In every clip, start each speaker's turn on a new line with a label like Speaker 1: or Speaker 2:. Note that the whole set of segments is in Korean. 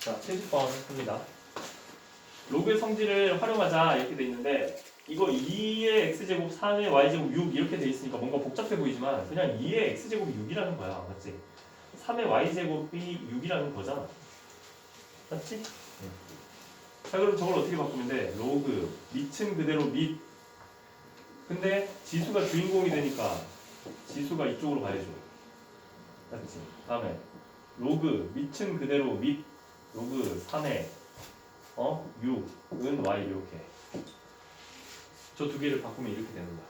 Speaker 1: 자, 70번 합니다. 로그의 성질을 활용하자 이렇게 돼 있는데 이거 2의 x제곱 3의 y제곱 6 이렇게 돼 있으니까 뭔가 복잡해 보이지만 그냥 2의 x제곱이 6이라는 거야. 맞지? 3의 y제곱이 6이라는 거잖아. 맞지? 자 그럼 저걸 어떻게 바꾸면 돼? 로그 밑은 그대로 밑 근데 지수가 주인공이 되니까 지수가 이쪽으로 가야죠. 맞지? 다음에 로그 밑은 그대로 밑 로그 3에. 어? 6은 y 이렇게. 저 두 개를 바꾸면 이렇게 되는 거야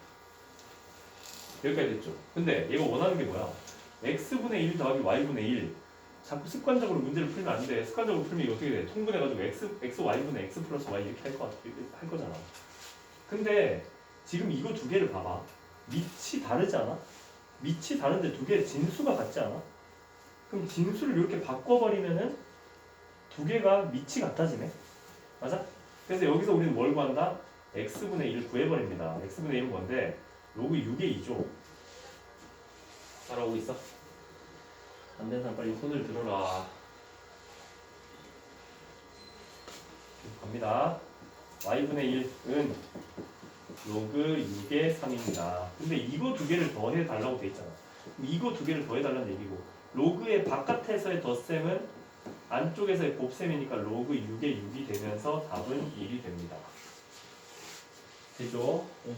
Speaker 1: 여기까지 됐죠? 근데 얘가 원하는 게 뭐야? x분의 1 더하기 y분의 1 자꾸 습관적으로 문제를 풀면 안 돼. 습관적으로 풀면 이거 어떻게 돼? 통분해가지고 x, x y분의 x 플러스 y 이렇게 할, 거, 할 거잖아. 근데 지금 이거 두 개를 봐봐. 밑이 다르지 않아? 밑이 다른데 두개 진수가 같지 않아? 그럼 진수를 이렇게 바꿔버리면은 두 개가 밑이 같아지네. 맞아? 그래서 여기서 우리는 뭘 구한다? x분의 1 구해버립니다. x분의 1은 뭔데? 로그 6의 2죠. 따라오고 있어? 안 되는 사람 빨리 손을 들어라. 갑니다. y분의 1은 로그 6의 3입니다. 근데 이거 두 개를 더해 달라고 돼 있잖아. 이거 두 개를 더해 달라는 얘기고 로그의 바깥에서의 덧셈은 안쪽에서의 곱셈이니까 로그 6의 6이 되면서 답은 1이 됩니다. 되죠?
Speaker 2: 네.